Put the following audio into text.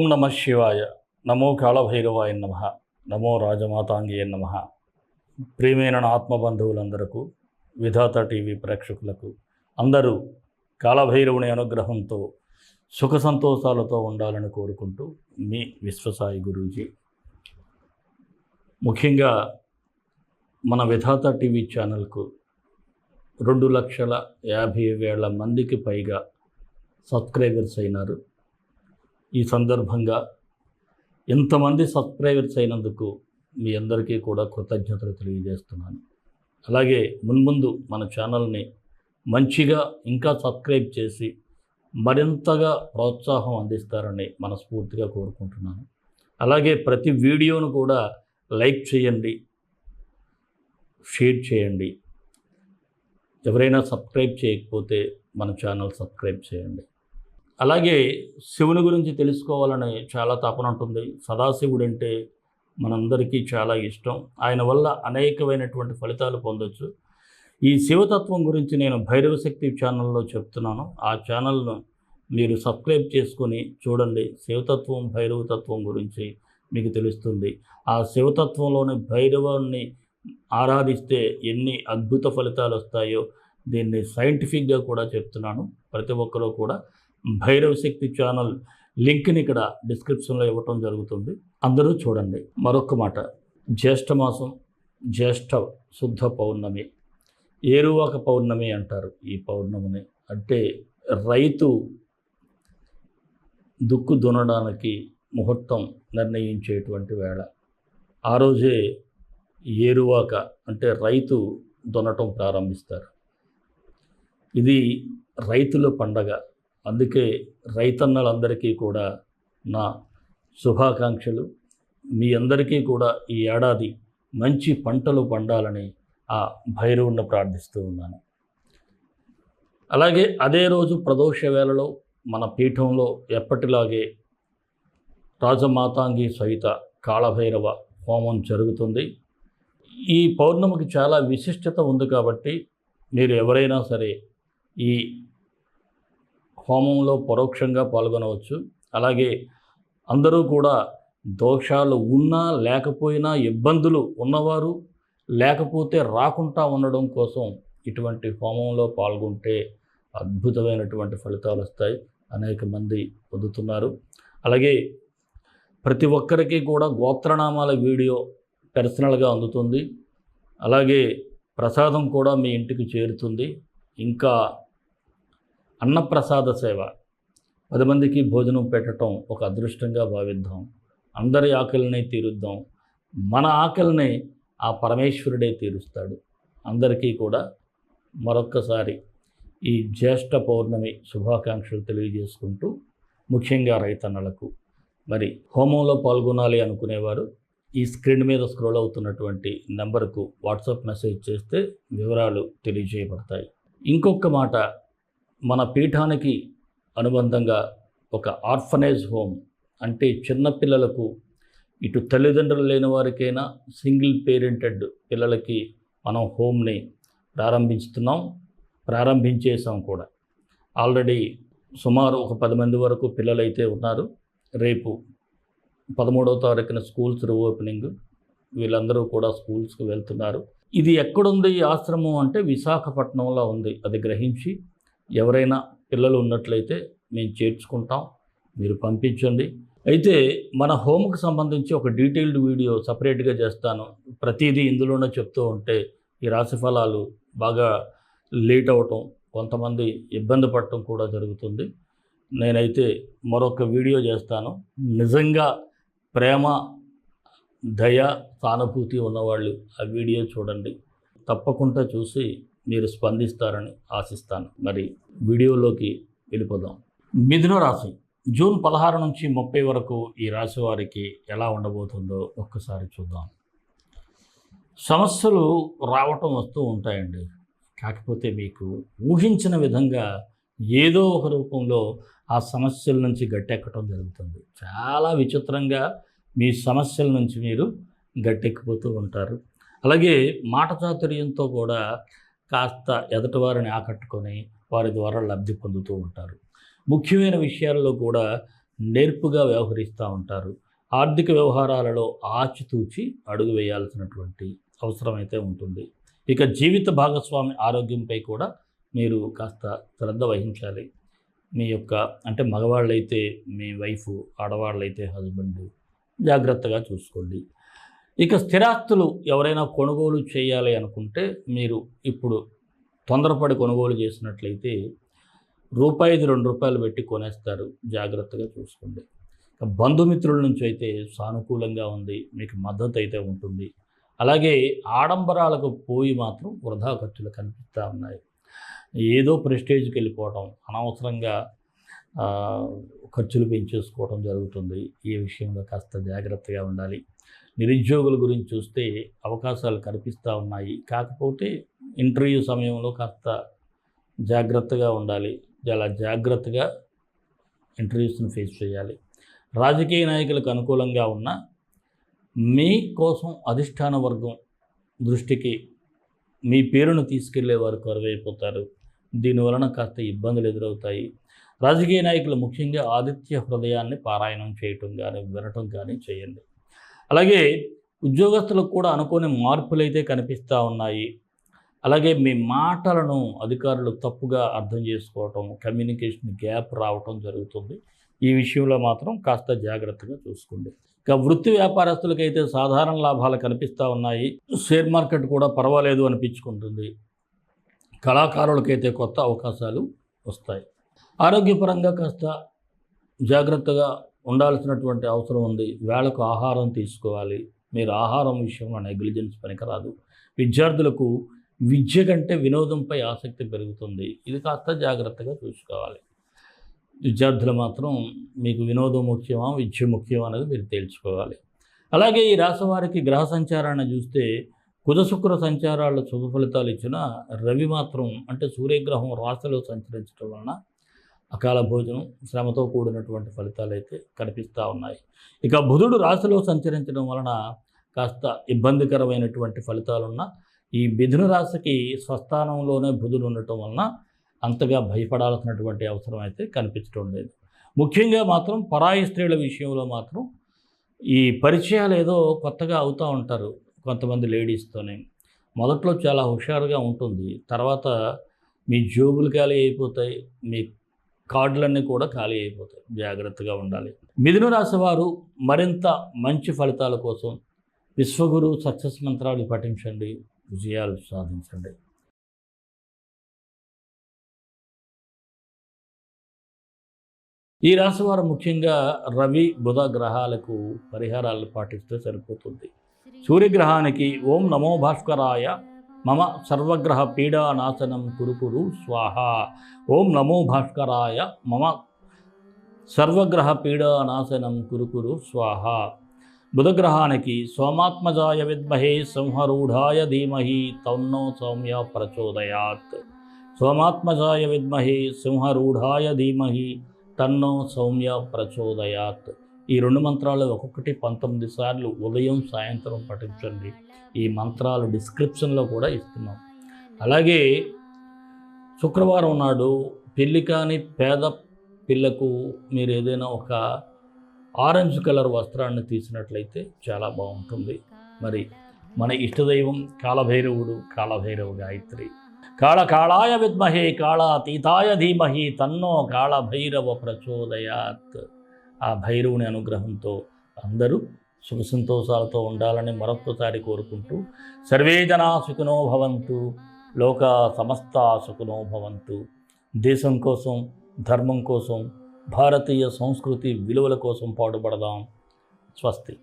ఓం నమ శివాయ. నమో కాళభైరవాయ నమ. నమో రాజమాతాంగియ నమ. ప్రియమైన ఆత్మబంధువులందరకు విధాత టీవీ ప్రేక్షకులకు అందరూ కాళభైరవుని అనుగ్రహంతో సుఖ సంతోషాలతో ఉండాలని కోరుకుంటూ మీ విశ్వసాయి గురూజీ. ముఖ్యంగా మన విధాత టీవీ ఛానల్కు రెండు లక్షల యాభై వేల మందికి పైగా సబ్స్క్రైబర్స్ అయినారు. ఈ సందర్భంగా ఇంతమంది సబ్స్క్రైబర్స్ అయినందుకు మీ అందరికీ కూడా కృతజ్ఞతలు తెలియజేస్తున్నాను. అలాగే మున్ముందు మన ఛానల్ని మంచిగా ఇంకా సబ్స్క్రైబ్ చేసి మరింతగా ప్రోత్సాహం అందిస్తారని మనస్ఫూర్తిగా కోరుకుంటున్నాను. అలాగే ప్రతి వీడియోను కూడా లైక్ చేయండి షేర్ చేయండి. ఎవరైనా సబ్స్క్రైబ్ చేయకపోతే మన ఛానల్ సబ్స్క్రైబ్ చేయండి. అలాగే శివుని గురించి తెలుసుకోవాలని చాలా తపన ఉంటుంది. సదాశివుడు అంటే మనందరికీ చాలా ఇష్టం. ఆయన వల్ల అనేకమైనటువంటి ఫలితాలు పొందొచ్చు. ఈ శివతత్వం గురించి నేను భైరవ శక్తి ఛానల్లో చెప్తున్నాను. ఆ ఛానల్ను మీరు సబ్స్క్రైబ్ చేసుకొని చూడండి. శివతత్వం భైరవతత్వం గురించి మీకు తెలుస్తుంది. ఆ శివతత్వంలోని భైరవాన్ని ఆరాధిస్తే ఎన్ని అద్భుత ఫలితాలు వస్తాయో దీన్ని సైంటిఫిక్గా కూడా చెప్తున్నాను. ప్రతి ఒక్కరూ కూడా భైరవ శక్తి ఛానల్ లింక్ని ఇక్కడ డిస్క్రిప్షన్లో ఇవ్వటం జరుగుతుంది. అందరూ చూడండి. మరొక మాట. జ్యేష్ఠ మాసం జ్యేష్ఠ శుద్ధ పౌర్ణమి. ఏరువాక పౌర్ణమి అంటారు ఈ పౌర్ణమిని. అంటే రైతు దుక్కు దున్నడానికి ముహూర్తం నిర్ణయించేటువంటి వేళ. ఆ రోజే ఏరువాక అంటే రైతు దున్నటం ప్రారంభిస్తారు. ఇది రైతుల పండగ. అందుకే రైతన్నలందరికీ కూడా నా శుభాకాంక్షలు. మీ అందరికీ కూడా ఈ ఏడాది మంచి పంటలు పండాలని ఆ భైరవుణ్ణి ప్రార్థిస్తూ ఉన్నాను. అలాగే అదే రోజు ప్రదోష వేళలో మన పీఠంలో ఎప్పటిలాగే రాజమాతాంగి సహిత కాళభైరవ హోమం జరుగుతుంది. ఈ పౌర్ణమికి చాలా విశిష్టత ఉంది కాబట్టి మీరు ఎవరైనా సరే ఈ హోమంలో పరోక్షంగా పాల్గొనవచ్చు. అలాగే అందరూ కూడా దోషాలు ఉన్నా లేకపోయినా ఇబ్బందులు ఉన్నవారు లేకపోతే రాకుండా ఉండడం కోసం ఇటువంటి హోమంలో పాల్గొంటే అద్భుతమైనటువంటి ఫలితాలు వస్తాయి. అనేక మంది పొందుతున్నారు. అలాగే ప్రతి ఒక్కరికి కూడా గోత్రనామాల వీడియో పర్సనల్గా అందుతుంది. అలాగే ప్రసాదం కూడా మీ ఇంటికి చేరుతుంది. ఇంకా అన్నప్రసాద సేవ. పది మందికి భోజనం పెట్టడం ఒక అదృష్టంగా భావిద్దాం. అందరి ఆకలిని తీరుద్దాం. మన ఆకలిని ఆ పరమేశ్వరుడే తీరుస్తాడు. అందరికీ కూడా మరొక్కసారి ఈ జ్యేష్ఠ పౌర్ణమి శుభాకాంక్షలు తెలియజేసుకుంటూ ముఖ్యంగా రైతన్నలకు మరి హోమంలో పాల్గొనాలి అనుకునేవారు ఈ స్క్రీన్ మీద స్క్రోల్ అవుతున్నటువంటి నెంబర్కు వాట్సాప్ మెసేజ్ చేస్తే వివరాలు తెలియజేయబడతాయి. ఇంకొక మాట మన పీఠానికి అనుబంధంగా ఒక ఆర్ఫనేజ్ హోమ్ అంటే చిన్నపిల్లలకు ఇటు తల్లిదండ్రులు లేని వారికైనా సింగిల్ పేరెంటెడ్ పిల్లలకి మనం హోమ్ని ప్రారంభిస్తున్నాం ప్రారంభించేసాం కూడా. ఆల్రెడీ సుమారు ఒక పది మంది వరకు పిల్లలైతే ఉన్నారు. రేపు పదమూడవ తారీఖున స్కూల్స్ రీఓపెనింగ్ వీళ్ళందరూ కూడా స్కూల్స్కి వెళ్తున్నారు. ఇది ఎక్కడుంది ఈ ఆశ్రమం అంటే విశాఖపట్నంలో ఉంది అది గ్రహించి ఎవరైనా పిల్లలు ఉన్నట్లయితే మేము చేర్చుకుంటాం మీరు పంపించండి. అయితే మన హోమ్కి సంబంధించి ఒక డీటెయిల్డ్ వీడియో సపరేట్గా చేస్తాను. ప్రతిదీ ఇందులోనే చెప్తూ ఉంటే ఈ రాశి ఫలాలు బాగా లేట్ అవటం కొంతమంది ఇబ్బంది పడటం కూడా జరుగుతుంది. నేనైతే మరొక వీడియో చేస్తాను. నిజంగా ప్రేమ దయ సానుభూతి ఉన్నవాళ్ళు ఆ వీడియో చూడండి. తప్పకుండా చూసి మీరు స్పందిస్తారని ఆశిస్తాను. మరి వీడియోలోకి వెళ్ళిపోదాం. మిథున రాశి. జూన్ పదహారు నుంచి ముప్పై వరకు ఈ రాశి వారికి ఎలా ఉండబోతుందో ఒక్కసారి చూద్దాం. సమస్యలు రావటం వస్తూ ఉంటాయండి. కాకపోతే మీకు ఊహించిన విధంగా ఏదో ఒక రూపంలో ఆ సమస్యల నుంచి గట్టెక్కడం జరుగుతుంది. చాలా విచిత్రంగా మీ సమస్యల నుంచి మీరు గట్టెక్కిపోతూ ఉంటారు. అలాగే మాట చాతుర్యంతో కూడా కాస్త ఎదటివారిని ఆకట్టుకొని వారి ద్వారా లబ్ధి పొందుతూ ఉంటారు. ముఖ్యమైన విషయాల్లో కూడా నేర్పుగా వ్యవహరిస్తూ ఉంటారు. ఆర్థిక వ్యవహారాలలో ఆచితూచి అడుగు వేయాల్సినటువంటి అవసరమైతే ఉంటుంది. ఇక జీవిత భాగస్వామి ఆరోగ్యంపై కూడా మీరు కాస్త శ్రద్ధ వహించాలి. మీ యొక్క అంటే మగవాళ్ళైతే మీ వైఫ్ ఆడవాళ్ళైతే హస్బెండ్ జాగ్రత్తగా చూసుకోండి. ఇక స్థిరాస్తులు ఎవరైనా కొనుగోలు చేయాలి అనుకుంటే మీరు ఇప్పుడు తొందరపడి కొనుగోలు చేసినట్లయితే రూపాయిది రెండు రూపాయలు పెట్టి కొనేస్తారు. జాగ్రత్తగా చూసుకోండి. బంధుమిత్రుల నుంచి అయితే సానుకూలంగా ఉంది. మీకు మద్దతు అయితే ఉంటుంది. అలాగే ఆడంబరాలకు పోయి మాత్రం వృధా ఖర్చులు కనిపిస్తూ ఉన్నాయి. ఏదో ప్రెస్టేజ్కి వెళ్ళిపోవడం అనవసరంగా ఖర్చులు పెంచేసుకోవడం జరుగుతుంది. ఈ విషయంలో కాస్త జాగ్రత్తగా ఉండాలి. నిరుద్యోగుల గురించి చూస్తే అవకాశాలు కనిపిస్తూ ఉన్నాయి. కాకపోతే ఇంటర్వ్యూ సమయంలో కాస్త జాగ్రత్తగా ఉండాలి. చాలా జాగ్రత్తగా ఇంటర్వ్యూస్ని ఫేస్ చేయాలి. రాజకీయ నాయకులకు అనుకూలంగా ఉన్న మీ కోసం అధిష్టాన వర్గం దృష్టికి మీ పేరును తీసుకెళ్ళే వారు కరువైపోతారు. దీనివలన కాస్త ఇబ్బందులు ఎదురవుతాయి. రాజకీయ నాయకులు ముఖ్యంగా ఆదిత్య హృదయాన్ని పారాయణం చేయటం కానీ వినటం కానీ చేయండి. అలాగే ఉద్యోగస్తులకు కూడా అనుకోని మార్పులు అయితే కనిపిస్తూ ఉన్నాయి. అలాగే మీ మాటలను అధికారులు తప్పుగా అర్థం చేసుకోవటం కమ్యూనికేషన్ గ్యాప్ రావటం జరుగుతుంది. ఈ విషయంలో మాత్రం కాస్త జాగ్రత్తగా చూసుకోండి. ఇక వృత్తి వ్యాపారస్తులకైతే సాధారణ లాభాలు కనిపిస్తూ ఉన్నాయి. షేర్ మార్కెట్ కూడా పర్వాలేదు అనిపించుకుంటుంది. కళాకారులకైతే కొత్త అవకాశాలు వస్తాయి. ఆరోగ్యపరంగా కాస్త జాగ్రత్తగా ఉండాల్సినటువంటి అవసరం ఉంది. వేళకు ఆహారం తీసుకోవాలి. మీరు ఆహారం విషయంలో నెగ్లిజెన్స్ పనికిరాదు. విద్యార్థులకు విద్య కంటే వినోదంపై ఆసక్తి పెరుగుతుంది. ఇది కాస్త జాగ్రత్తగా చూసుకోవాలి. విద్యార్థులు మాత్రం మీకు వినోదం ముఖ్యమా విద్య ముఖ్యమా అనేది మీరు తేల్చుకోవాలి. అలాగే ఈ రాశివారికి గ్రహ సంచారాన్ని చూస్తే కుజ శుక్ర శుభ ఫలితాలు ఇచ్చిన రవి మాత్రం అంటే సూర్యగ్రహం రాశిలో సంచరించడం వలన అకాల భోజనం శ్రమతో కూడినటువంటి ఫలితాలు అయితే కనిపిస్తూ ఉన్నాయి. ఇక బుధుడు రాశిలో సంచరించడం వలన కాస్త ఇబ్బందికరమైనటువంటి ఫలితాలున్న ఈ మిథున రాశికి స్వస్థానంలోనే బుధుడు ఉండటం వలన అంతగా భయపడాల్సినటువంటి అవసరం అయితే కనిపించడం లేదు. ముఖ్యంగా మాత్రం పరాయి స్త్రీల విషయంలో మాత్రం ఈ పరిచయాలు ఏదో కొత్తగా అవుతూ ఉంటారు కొంతమంది లేడీస్తోనే మొదట్లో చాలా హుషారుగా ఉంటుంది. తర్వాత మీ జోబులు ఖాళీ అయిపోతాయి మీ కార్డులన్నీ కూడా ఖాళీ అయిపోతాయి. జాగ్రత్తగా ఉండాలి. మిథున రాశి వారు మరింత మంచి ఫలితాల కోసం విశ్వగురు సక్సెస్ మంత్రాలు పఠించండి. విజయాలు సాధించండి. ఈ రాశివారు ముఖ్యంగా రవి బుధ గ్రహాలకు పరిహారాలు పాటిస్తే సరిపోతుంది. సూర్యగ్రహానికి ఓం నమో భాస్కరాయ మమ సర్వగ్రహ పీడానాశనం కురుకురు స్వాహ. ఓం నమో భాస్కరాయ మమ సర్వగ్రహ పీడానాశనం కురుకురు స్వాహ. బుధగ్రహానికి సోమాత్మజాయ విద్మహే సంహరూఢాయ ధీమహి తన్నో సౌమ్య ప్రచోదయాత్. సోమాత్మజాయ విద్మహే సింహరూఢాయ ధీమహి తన్నో సౌమ్య ప్రచోదయాత్. ఈ రెండు మంత్రాలు ఒక్కొక్కటి పంతొమ్మిది సార్లు ఉదయం సాయంత్రం పఠించండి. ఈ మంత్రాలు డిస్క్రిప్షన్లో కూడా ఇస్తున్నాం. అలాగే శుక్రవారం నాడు పెళ్ళి కాని పేద పిల్లకు మీరు ఏదైనా ఒక ఆరెంజ్ కలర్ వస్త్రాన్ని తీసినట్లయితే చాలా బాగుంటుంది. మరి మన ఇష్టదైవం కాలభైరవుడు కాళభైరవ గాయత్రి. కాళ కాళాయ విద్మహే కాళాతీతాయ ధీమహి తన్నో కాళభైరవ ప్రచోదయాత్. ఆ భైరవుని అనుగ్రహంతో అందరూ సుఖ సంతోషాలతో ఉండాలని మరొక్కసారి కోరుకుంటూ సర్వే జనా సుఖినో భవంతు లోక సమస్త సుఖినో భవంతు. దేశం కోసం ధర్మం కోసం భారతీయ సంస్కృతి విలువల కోసం పాటుపడదాం. స్వస్తి.